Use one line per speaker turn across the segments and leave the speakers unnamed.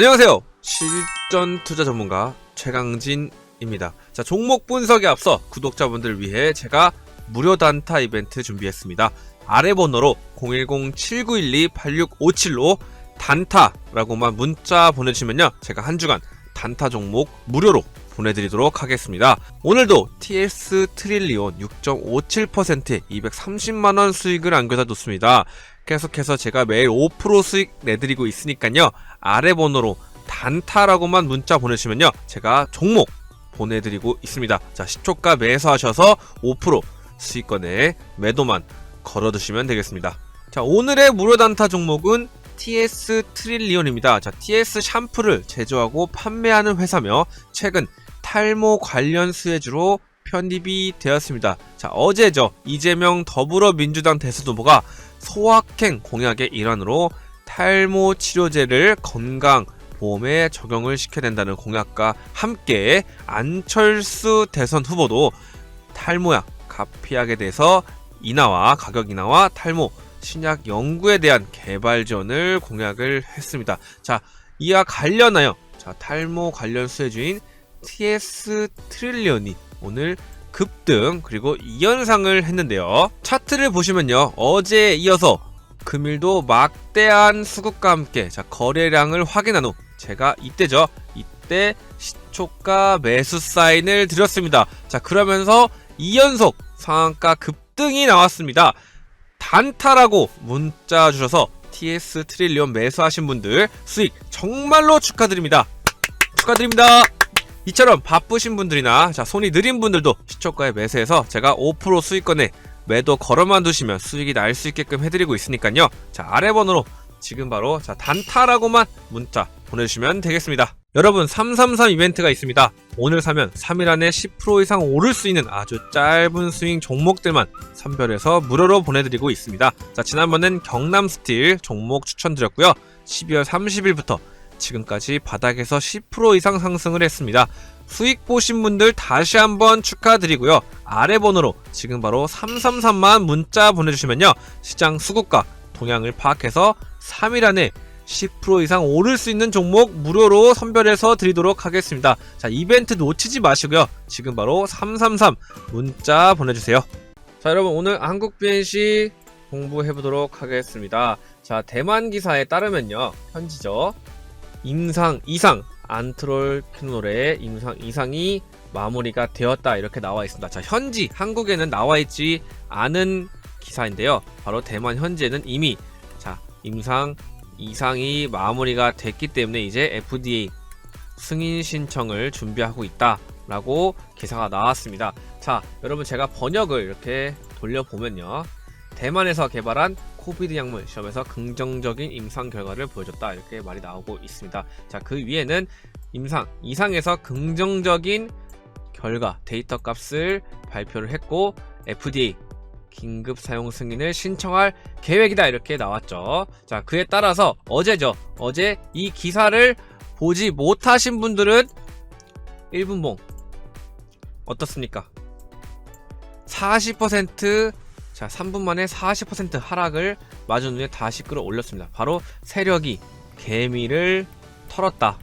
안녕하세요. 실전 투자 전문가 최강진입니다. 자, 종목 분석에 앞서 구독자분들 위해 제가 무료 단타 이벤트 준비했습니다. 아래 번호로 010-7912-8657로 단타라고만 문자 보내주시면요. 제가 한 주간 단타 종목 무료로 보내드리도록 하겠습니다. 오늘도 TS 트릴리온 6.57%에 230만원 수익을 안겨다 뒀습니다. 계속해서 제가 매일 5% 수익 내드리고 있으니까요. 아래 번호로 단타라고만 문자 보내시면요. 제가 종목 보내드리고 있습니다. 자, 10초가 매수하셔서 5% 수익권에 매도만 걸어두시면 되겠습니다. 자, 오늘의 무료 단타 종목은 TS 트릴리온입니다. 자, TS 샴푸를 제조하고 판매하는 회사며 최근 탈모 관련 수혜주로 편입이 되었습니다. 자, 어제죠. 이재명 더불어민주당 대선 후보가 소확행 공약의 일환으로 탈모 치료제를 건강 보험에 적용을 시켜야 된다는 공약과 함께 안철수 대선 후보도 탈모약 가피약에 대해서 인하와 가격 인하와 탈모 신약 연구에 대한 개발 지원을 공약을 했습니다. 자, 이와 관련하여 자, 탈모 관련 수혜주인 TS 트릴리언이 오늘 급등 그리고 2연상을 했는데요. 차트를 보시면요. 어제에 이어서 금일도 막대한 수급과 함께 자, 거래량을 확인한 후 제가 이때죠. 이때 시초가 매수 사인을 드렸습니다. 자, 그러면서 2연속 상한가 급등이 나왔습니다. 단타라고 문자 주셔서 TS 트릴리온 매수하신 분들 수익 정말로 축하드립니다. 축하드립니다. 이처럼 바쁘신 분들이나 자, 손이 느린 분들도 시초가에 매수해서 제가 5% 수익권에 매도 걸어만 두시면 수익이 날 수 있게끔 해드리고 있으니까요. 자, 아래 번호로 지금 바로 자, 단타라고만 문자 보내주시면 되겠습니다. 여러분 333 이벤트가 있습니다. 오늘 사면 3일 안에 10% 이상 오를 수 있는 아주 짧은 스윙 종목들만 선별해서 무료로 보내드리고 있습니다. 자, 지난번엔 경남 스틸 종목 추천드렸고요. 12월 30일부터 지금까지 바닥에서 10% 이상 상승을 했습니다. 수익 보신 분들 다시 한번 축하드리고요. 아래 번호로 지금 바로 333만 문자 보내주시면요. 시장 수급과 동향을 파악해서 3일 안에 10% 이상 오를 수 있는 종목 무료로 선별해서 드리도록 하겠습니다. 자, 이벤트 놓치지 마시고요. 지금 바로 333 문자 보내주세요. 자, 여러분 오늘 한국 BNC 공부해 보도록 하겠습니다. 자, 대만 기사에 따르면요. 현지죠. 임상 이상 안트롤 피노레의 임상 이상이 마무리가 되었다 이렇게 나와 있습니다. 자, 현지 한국에는 나와 있지 않은 기사인데요. 바로 대만 현지에는 이미 자, 임상 이상이 마무리가 됐기 때문에 이제 FDA 승인 신청을 준비하고 있다라고 기사가 나왔습니다. 자, 여러분 제가 번역을 이렇게 돌려보면요. 대만에서 개발한 코비드 약물 시험에서 긍정적인 임상 결과를 보여줬다 이렇게 말이 나오고 있습니다. 자, 그 위에는 임상 이상에서 긍정적인 결과 데이터 값을 발표를 했고 FDA 긴급 사용 승인을 신청할 계획이다 이렇게 나왔죠. 자, 그에 따라서 어제죠. 어제 이 기사를 보지 못하신 분들은 1분봉 어떻습니까? 40% 자, 3분 만에 40% 하락을 마주 눈에 다시 끌어올렸습니다. 바로 세력이 개미를 털었다.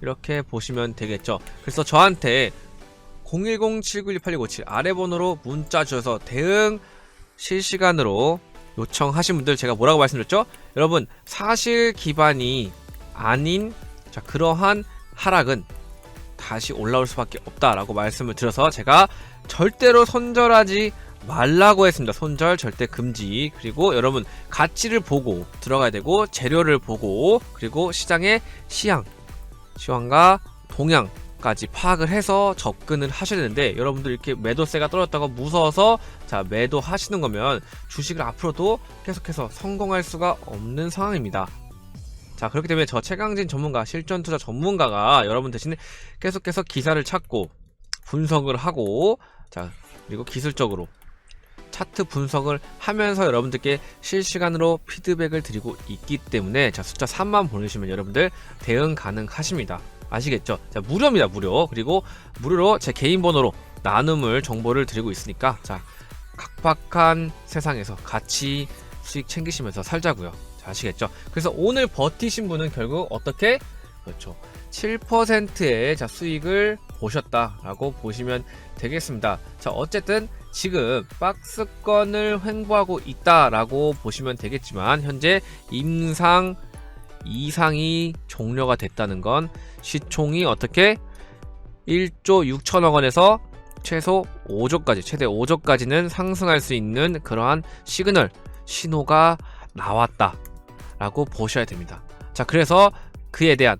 이렇게 보시면 되겠죠. 그래서 저한테 010-7912-8657 아래 번호로 문자 주셔서 대응 실시간으로 요청하신 분들 제가 뭐라고 말씀드렸죠? 여러분 사실 기반이 아닌 자 그러한 하락은 다시 올라올 수밖에 없다라고 말씀을 드려서 제가 절대로 손절하지 말라고 했습니다. 손절 절대 금지. 그리고 여러분 가치를 보고 들어가야 되고 재료를 보고 그리고 시장의 시향, 시황과 동향 까지 파악을 해서 접근을 하셔야 되는데 여러분들 이렇게 매도세가 떨어졌다고 무서워서 자 매도 하시는 거면 주식을 앞으로도 계속해서 성공할 수가 없는 상황입니다. 자 그렇기 때문에 저 최강진 전문가 실전 투자 전문가가 여러분 대신에 계속해서 기사를 찾고 분석을 하고 자 그리고 기술적으로 차트 분석을 하면서 여러분들께 실시간으로 피드백을 드리고 있기 때문에 자 숫자 3만 보내주시면 여러분들 대응 가능하십니다. 아시겠죠? 자 무료입니다 무료 그리고 무료로 제 개인 번호로 나눔을 정보를 드리고 있으니까 자 각박한 세상에서 같이 수익 챙기시면서 살자고요. 자, 아시겠죠? 그래서 오늘 버티신 분은 결국 어떻게 그렇죠. 7%의 자, 수익을 보셨다라고 보시면 되겠습니다. 자, 어쨌든 지금 박스권을 횡보하고 있다라고 보시면 되겠지만 현재 임상 이상이 종료가 됐다는 건 시총이 어떻게 1조 6천억 원에서 최소 5조까지 최대 5조까지는 상승할 수 있는 그러한 시그널 신호가 나왔다라고 보셔야 됩니다. 자, 그래서 그에 대한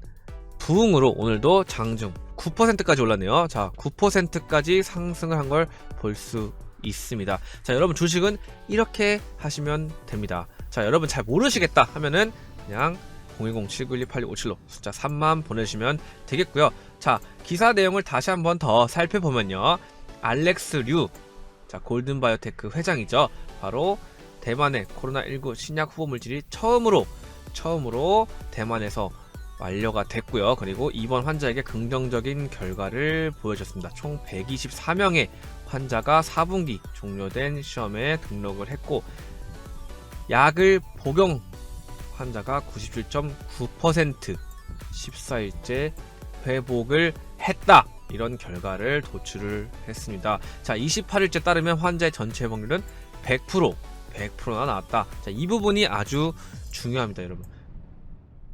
부응으로 오늘도 장중 9%까지 올랐네요. 자, 9%까지 상승을 한 걸 볼 수 있습니다. 자, 여러분 주식은 이렇게 하시면 됩니다. 자, 여러분 잘 모르시겠다 하면은 그냥 010-7912-8657로 숫자 3만 보내주시면 되겠고요. 자, 기사 내용을 다시 한번 더 살펴보면요. 알렉스 류, 자, 골든바이오테크 회장이죠. 바로 대만의 코로나19 신약 후보 물질이 처음으로 처음으로 대만에서 완료가 됐고요. 그리고 입원 환자에게 긍정적인 결과를 보여줬습니다. 총 124명의 환자가 4분기 종료된 시험에 등록을 했고 약을 복용 환자가 97.9% 14일째 회복을 했다. 이런 결과를 도출을 했습니다. 자, 28일째 따르면 환자의 전체 회복률은 100% 100%나 나왔다. 자, 이 부분이 아주 중요합니다, 여러분.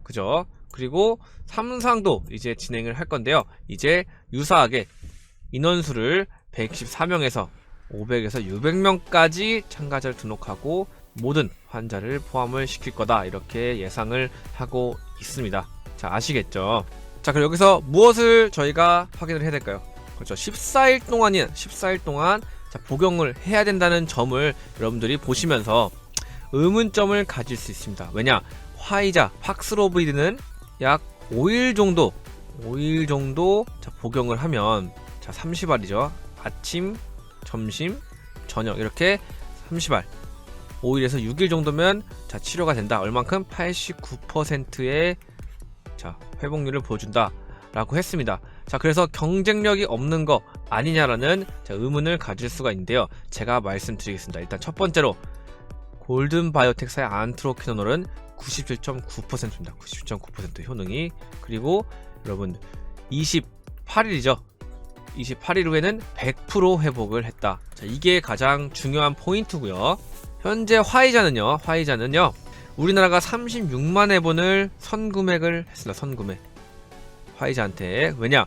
그죠? 그리고 3상도 이제 진행을 할 건데요. 이제 유사하게 인원수를 114명에서 500에서 600명까지 참가자를 등록하고 모든 환자를 포함을 시킬 거다. 이렇게 예상을 하고 있습니다. 자, 아시겠죠? 자, 그럼 여기서 무엇을 저희가 확인을 해야 될까요? 그렇죠. 14일 동안이 14일 동안 자, 복용을 해야 된다는 점을 여러분들이 보시면서 의문점을 가질 수 있습니다. 왜냐? 화이자 팍스로브리드는 약 5일 정도 5일 정도 자, 복용을 하면 자 30알이죠. 아침, 점심, 저녁 이렇게 30알 5일에서 6일 정도면 자 치료가 된다. 얼만큼 89%의 자 회복률을 보여준다 라고 했습니다. 자 그래서 경쟁력이 없는 거 아니냐라는 자, 의문을 가질 수가 있는데요. 제가 말씀드리겠습니다. 일단 첫 번째로 골든 바이오텍사의 안트로키노놀은 97.9%입니다. 97.9% 효능이 그리고 여러분 28일이죠. 28일 후에는 100% 회복을 했다. 자, 이게 가장 중요한 포인트고요. 현재 화이자는요. 화이자는요. 우리나라가 36만 회분을 선구매를 했습니다. 선구매. 화이자한테 왜냐?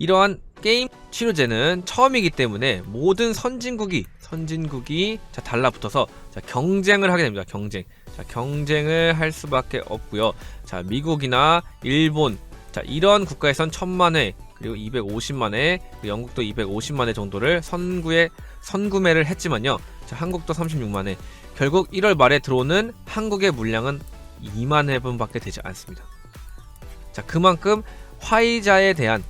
이러한 게임 치료제는 처음이기 때문에 모든 선진국이 선진국이 자 달라붙어서 자 경쟁을 하게 됩니다. 경쟁. 자 경쟁을 할 수밖에 없고요. 자 미국이나 일본 자 이런 국가에선 천만 회 그리고 250만 회, 영국도 250만 회 정도를 선구에 선구매를 했지만요. 자 한국도 36만 회. 결국 1월 말에 들어오는 한국의 물량은 2만 회분밖에 되지 않습니다. 자 그만큼 화이자에 대한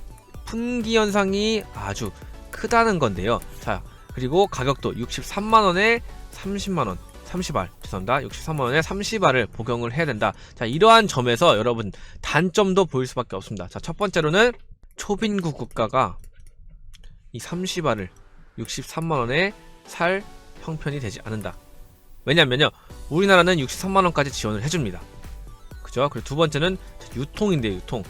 품귀 현상이 아주 크다는 건데요. 자, 그리고 가격도 63만 원에 30만 원, 30알, 죄송합니다. 63만 원에 30알을 복용을 해야 된다. 자, 이러한 점에서 여러분 단점도 보일 수밖에 없습니다. 자, 첫 번째로는 초빈국 국가가 이 30알을 63만 원에 살 형편이 되지 않는다. 왜냐면요. 우리나라는 63만 원까지 지원을 해줍니다. 그죠? 그리고 두 번째는 유통인데 유통.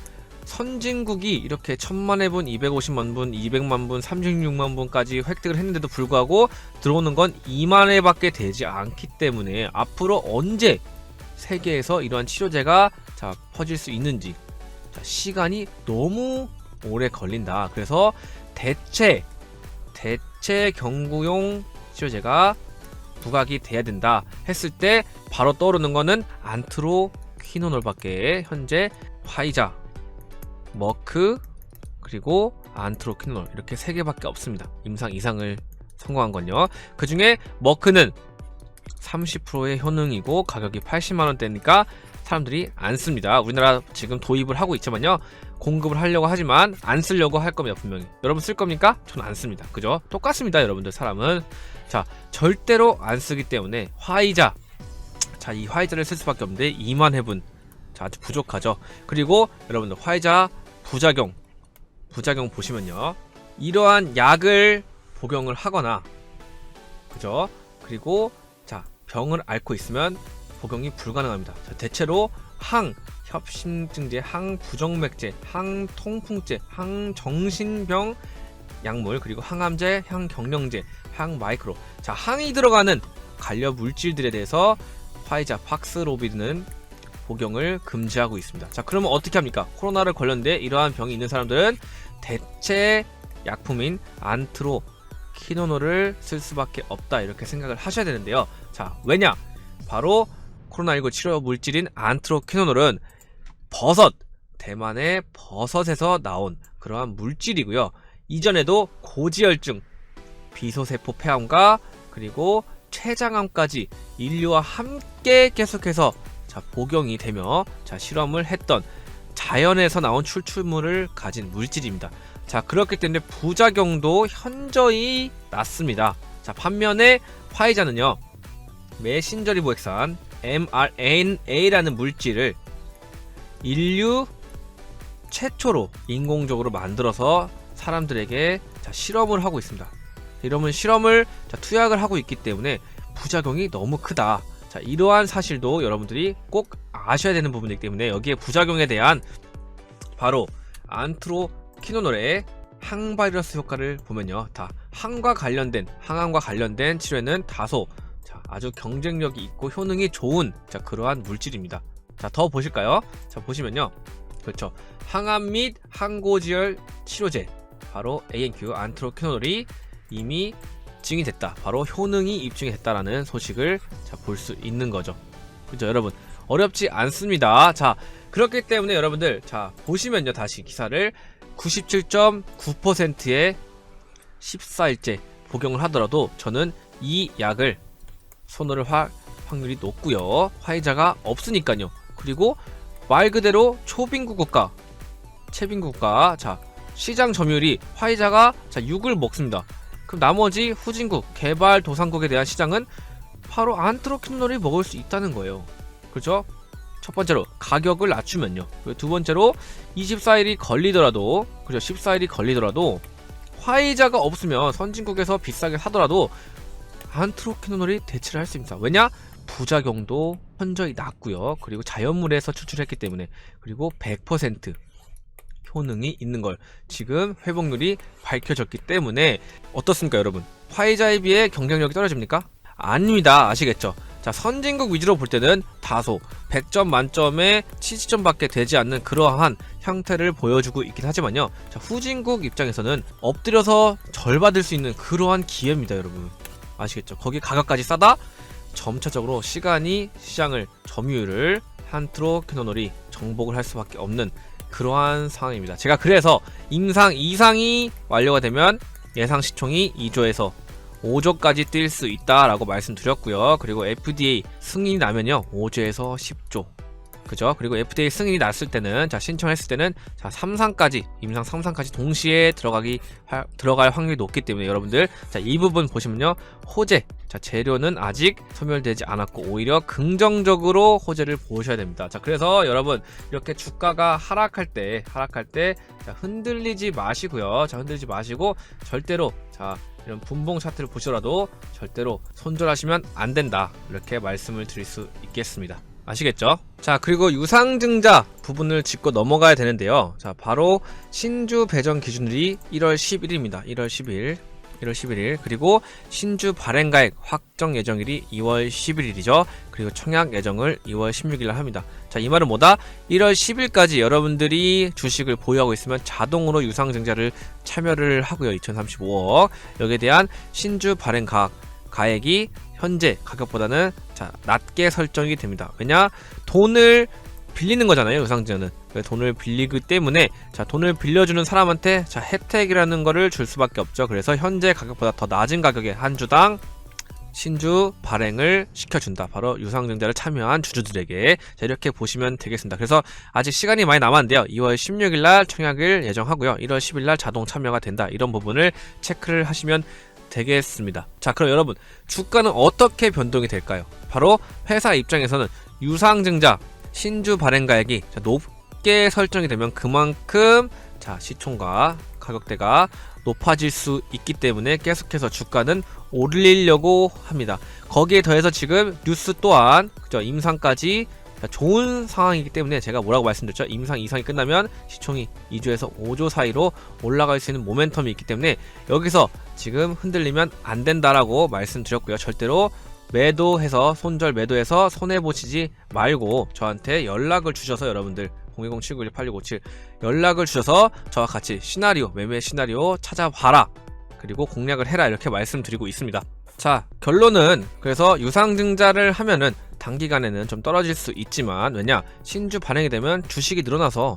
선진국이 이렇게 천만 회분, 250만 분, 200만 분, 36만 분까지 획득을 했는데도 불구하고 들어오는 건 2만 회밖에 되지 않기 때문에 앞으로 언제 세계에서 이러한 치료제가 자, 퍼질 수 있는지 자, 시간이 너무 오래 걸린다. 그래서 대체 대체 경구용 치료제가 부각이 돼야 된다 했을 때 바로 떠오르는 거는 안트로퀴노놀밖에 현재 화이자 머크 그리고 안트로키놀 이렇게 세 개밖에 없습니다. 임상 이상을 성공한 건요. 그 중에 머크는 30%의 효능이고 가격이 80만 원대니까 사람들이 안 씁니다. 우리나라 지금 도입을 하고 있지만요. 공급을 하려고 하지만 안 쓰려고 할 겁니다. 분명히. 여러분 쓸 겁니까? 저는 안 씁니다. 그죠? 똑같습니다. 여러분들 사람은 자 절대로 안 쓰기 때문에 화이자 자 이 화이자를 쓸 수밖에 없는데 2만 회분 자 아주 부족하죠. 그리고 여러분들 화이자 부작용 부작용 보시면요. 이러한 약을 복용을 하거나 그죠? 그리고 자 병을 앓고 있으면 복용이 불가능합니다. 자, 대체로 항 협심증제, 항부정맥제, 항통풍제, 항정신병 약물 그리고 항암제, 항경령제, 항마이크로. 자, 항이 들어가는 관련 물질들에 대해서 화이자 박스로비드는 복용을 금지하고 있습니다. 자, 그러면 어떻게 합니까? 코로나를 걸렸는데 이러한 병이 있는 사람들은 대체 약품인 안트로 키노노를 쓸 수밖에 없다 이렇게 생각을 하셔야 되는데요. 자, 왜냐? 바로 코로나19 치료 물질인 안트로키노놀은 버섯, 대만의 버섯에서 나온 그러한 물질이고요. 이전에도 고지혈증, 비소세포 폐암과 그리고 췌장암까지 인류와 함께 계속해서 자, 복용이 되며 자, 실험을 했던 자연에서 나온 출출물을 가진 물질입니다. 자, 그렇기 때문에 부작용도 현저히 낮습니다. 자, 반면에 화이자는요. 메신저 리보액산 mRNA라는 물질을 인류 최초로 인공적으로 만들어서 사람들에게 자, 실험을 하고 있습니다. 이러면 실험을 자, 투약을 하고 있기 때문에 부작용이 너무 크다. 자, 이러한 사실도 여러분들이 꼭 아셔야 되는 부분이기 때문에 여기에 부작용에 대한 바로 안트로키노놀의 항바이러스 효과를 보면요. 다 항과 관련된 항암과 관련된 치료에는 다소 자, 아주 경쟁력이 있고 효능이 좋은 자, 그러한 물질입니다. 자, 더 보실까요? 자, 보시면요. 그렇죠. 항암 및 항고지혈 치료제 바로 ANQ 안트로키노놀이 이미 증이 됐다. 바로 효능이 입증이 됐다라는 소식을 볼 수 있는 거죠. 그죠, 여러분? 어렵지 않습니다. 자, 그렇기 때문에 여러분들 자, 보시면요. 다시 기사를 97.9%의 14일째 복용을 하더라도 저는 이 약을 손을 할 확률이 높고요. 화이자가 없으니까요. 그리고 말 그대로 초빈구 국가, 채빈구 국가, 자 시장 점유율이 화이자가 자 6을 먹습니다. 그럼 나머지 후진국, 개발 도상국에 대한 시장은 바로 안트로키놀이 먹을 수 있다는 거예요. 그렇죠? 첫 번째로 가격을 낮추면요. 두 번째로 24일이 걸리더라도 그죠? 14일이 걸리더라도 화이자가 없으면 선진국에서 비싸게 사더라도 안트로키노놀이 대체를 할 수 있습니다. 왜냐? 부작용도 현저히 낮고요. 그리고 자연물에서 추출했기 때문에 그리고 100% 효능이 있는 걸 지금 회복률이 밝혀졌기 때문에 어떻습니까, 여러분? 화이자에 비해 경쟁력이 떨어집니까? 아닙니다. 아시겠죠? 자, 선진국 위주로 볼 때는 다소 100점 만점에 70점밖에 되지 않는 그러한 형태를 보여주고 있긴 하지만요. 자, 후진국 입장에서는 엎드려서 절 받을 수 있는 그러한 기회입니다, 여러분. 아시겠죠? 거기 가격까지 싸다 점차적으로 시간이 시장을 점유율을 한트로키노놀이 정복을 할 수밖에 없는 그러한 상황입니다. 제가 그래서 임상 2상이 완료가 되면 예상 시총이 2조에서 5조까지 뛸 수 있다라고 말씀드렸고요. 그리고 FDA 승인이 나면요. 5조에서 10조. 그죠? 그리고 FDA 승인이 났을 때는 자 신청했을 때는 자 3상까지 임상 3상까지 동시에 들어가기 하, 들어갈 확률이 높기 때문에 여러분들 자 이 부분 보시면요. 호재 자 재료는 아직 소멸되지 않았고 오히려 긍정적으로 호재를 보셔야 됩니다. 자 그래서 여러분 이렇게 주가가 하락할 때 하락할 때 자, 흔들리지 마시고요. 자 흔들리지 마시고 절대로 자 이런 분봉 차트를 보시더라도 절대로 손절하시면 안 된다. 이렇게 말씀을 드릴 수 있겠습니다. 아시겠죠? 자, 그리고 유상증자 부분을 짚고 넘어가야 되는데요. 자, 바로 신주 배정 기준일이 1월 11일입니다. 1월 10일. 1월 11일. 그리고 신주 발행가액 확정 예정일이 2월 11일이죠. 그리고 청약 예정을 2월 16일 날 합니다. 자, 이 말은 뭐다? 1월 10일까지 여러분들이 주식을 보유하고 있으면 자동으로 유상증자를 참여를 하고요. 2035억. 여기에 대한 신주 발행 가액 가액이 현재 가격보다는 자, 낮게 설정이 됩니다. 왜냐? 돈을 빌리는 거잖아요, 유상증자는. 돈을 빌리기 때문에 자, 돈을 빌려주는 사람한테 자, 혜택이라는 거를 줄 수밖에 없죠. 그래서 현재 가격보다 더 낮은 가격에 한 주당 신주 발행을 시켜준다. 바로 유상증자를 참여한 주주들에게 자, 이렇게 보시면 되겠습니다. 그래서 아직 시간이 많이 남았는데요. 2월 16일 날 청약을 예정하고요. 1월 10일 날 자동 참여가 된다. 이런 부분을 체크를 하시면 되겠습니다. 자, 그럼 여러분, 주가는 어떻게 변동이 될까요? 바로 회사 입장에서는 유상증자 신주 발행가액이 높게 설정이 되면 그만큼 자, 시총과 가격대가 높아질 수 있기 때문에 계속해서 주가는 올리려고 합니다. 거기에 더해서 지금 뉴스 또한 그죠? 임상까지 자, 좋은 상황이기 때문에 제가 뭐라고 말씀드렸죠? 임상 이상이 끝나면 시총이 2조에서 5조 사이로 올라갈 수 있는 모멘텀이 있기 때문에 여기서 지금 흔들리면 안 된다라고 말씀드렸고요. 절대로 매도해서 손절 매도해서 손해 보시지 말고 저한테 연락을 주셔서 여러분들 010-7911-8657 연락을 주셔서 저와 같이 시나리오 매매 시나리오 찾아봐라 그리고 공략을 해라 이렇게 말씀드리고 있습니다. 자 결론은 그래서 유상증자를 하면은 단기간에는 좀 떨어질 수 있지만 왜냐 신주 발행이 되면 주식이 늘어나서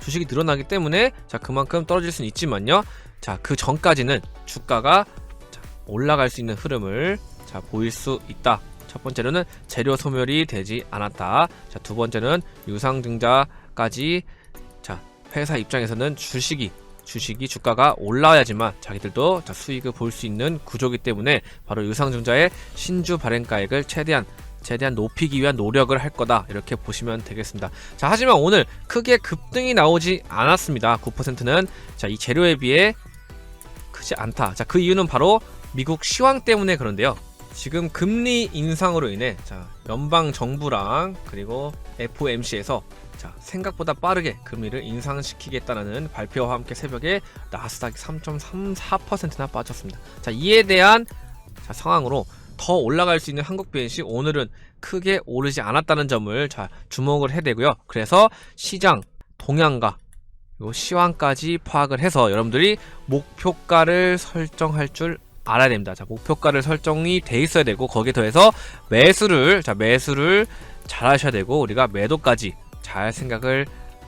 주식이 늘어나기 때문에 자 그만큼 떨어질 수는 있지만요 자 그 전까지는 주가가 자, 올라갈 수 있는 흐름을 자 보일 수 있다 첫 번째로는 재료 소멸이 되지 않았다 자 두 번째는 유상증자까지 자 회사 입장에서는 주식이 주식이 주가가 올라야지만 자기들도 자, 수익을 볼 수 있는 구조기 때문에 바로 유상증자의 신주 발행가액을 최대한 최대한 높이기 위한 노력을 할 거다 이렇게 보시면 되겠습니다. 자 하지만 오늘 크게 급등이 나오지 않았습니다. 9%는 자이 재료에 비해 크지 않다. 자 그 이유는 바로 미국 시황 때문에 그런데요. 지금 금리 인상으로 인해 자 연방 정부랑 그리고 FOMC에서 자 생각보다 빠르게 금리를 인상시키겠다는 발표와 함께 새벽에 나스닥이 3.34%나 빠졌습니다. 자 이에 대한 자, 상황으로 더 올라갈 수 있는 한국 BNC 오늘은 크게 오르지 않았다는 점을 자 주목을 해야 되고요. 그래서 시장 동향과 그리고 시황까지 파악을 해서 여러분들이 목표가를 설정할 줄 알아야 됩니다. 자, 목표가를 설정이 돼 있어야 되고 거기에 더해서 매수를 자 매수를 잘 하셔야 되고 우리가 매도까지 잘 생각을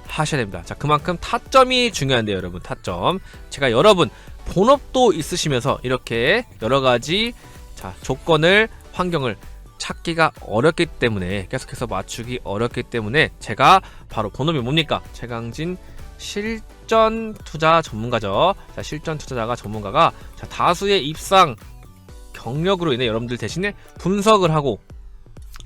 하셔야 됩니다. 자, 그만큼 타점이 중요한데요, 여러분. 타점. 제가 여러분 본업도 있으시면서 이렇게 여러 가지 자, 조건을 환경을 찾기가 어렵기 때문에 계속해서 맞추기 어렵기 때문에 제가 바로 본업이 뭡니까? 최강진 실전 투자 전문가죠. 자, 실전 투자자가 전문가가 자, 다수의 입상 경력으로 인해 여러분들 대신에 분석을 하고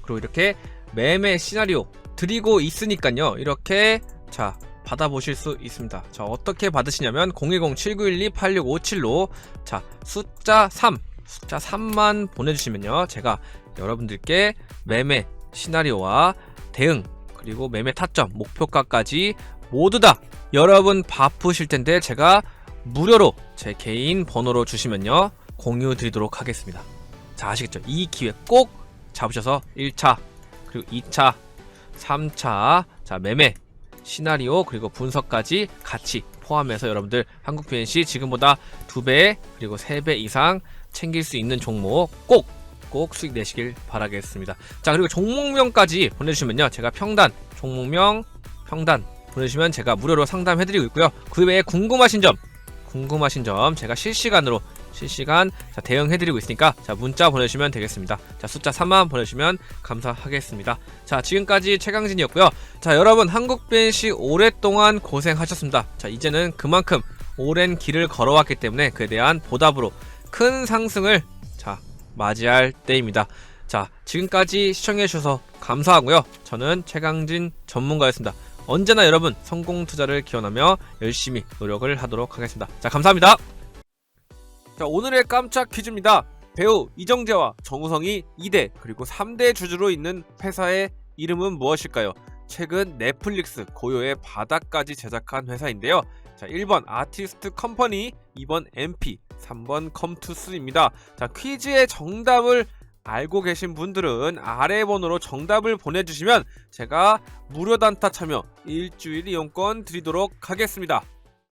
그리고 이렇게 매매 시나리오 드리고 있으니까요. 이렇게 자 받아보실 수 있습니다. 자 어떻게 받으시냐면 010-7912-8657로 자 숫자 3 숫자 3만 보내주시면요. 제가 여러분들께 매매 시나리오와 대응 그리고 매매 타점 목표가까지 모두 다 여러분 바쁘실 텐데 제가 무료로 제 개인 번호로 주시면요. 공유 드리도록 하겠습니다. 자 아시겠죠? 이 기회 꼭 잡으셔서 1차 그리고 2차 3차 자 매매 시나리오 그리고 분석까지 같이 포함해서 여러분들 한국 PNC 지금보다 2배 그리고 3배 이상 챙길 수 있는 종목 꼭 꼭 수익 내시길 바라겠습니다. 자 그리고 종목명까지 보내주시면요 제가 평단 종목명 평단 보내주시면 제가 무료로 상담해드리고 있고요. 그 외에 궁금하신 점 궁금하신 점 제가 실시간으로 실시간 자, 대응해드리고 있으니까 자 문자 보내주시면 되겠습니다. 자 숫자 3만 보내주시면 감사하겠습니다. 자 지금까지 최강진이었고요. 자 여러분 한국 벤시 오랫동안 고생하셨습니다. 자 이제는 그만큼 오랜 길을 걸어왔기 때문에 그에 대한 보답으로 큰 상승을 자 맞이할 때입니다. 자 지금까지 시청해주셔서 감사하고요. 저는 최강진 전문가였습니다. 언제나 여러분 성공 투자를 기원하며 열심히 노력을 하도록 하겠습니다. 자 감사합니다. 자, 오늘의 깜짝 퀴즈입니다. 배우 이정재와 정우성이 2대 그리고 3대 주주로 있는 회사의 이름은 무엇일까요? 최근 넷플릭스 고요의 바다까지 제작한 회사인데요. 자, 1번 아티스트 컴퍼니, 2번 MP, 3번 컴투스입니다. 자, 퀴즈의 정답을 알고 계신 분들은 아래 번호로 정답을 보내주시면 제가 무료 단타 참여 일주일 이용권 드리도록 하겠습니다.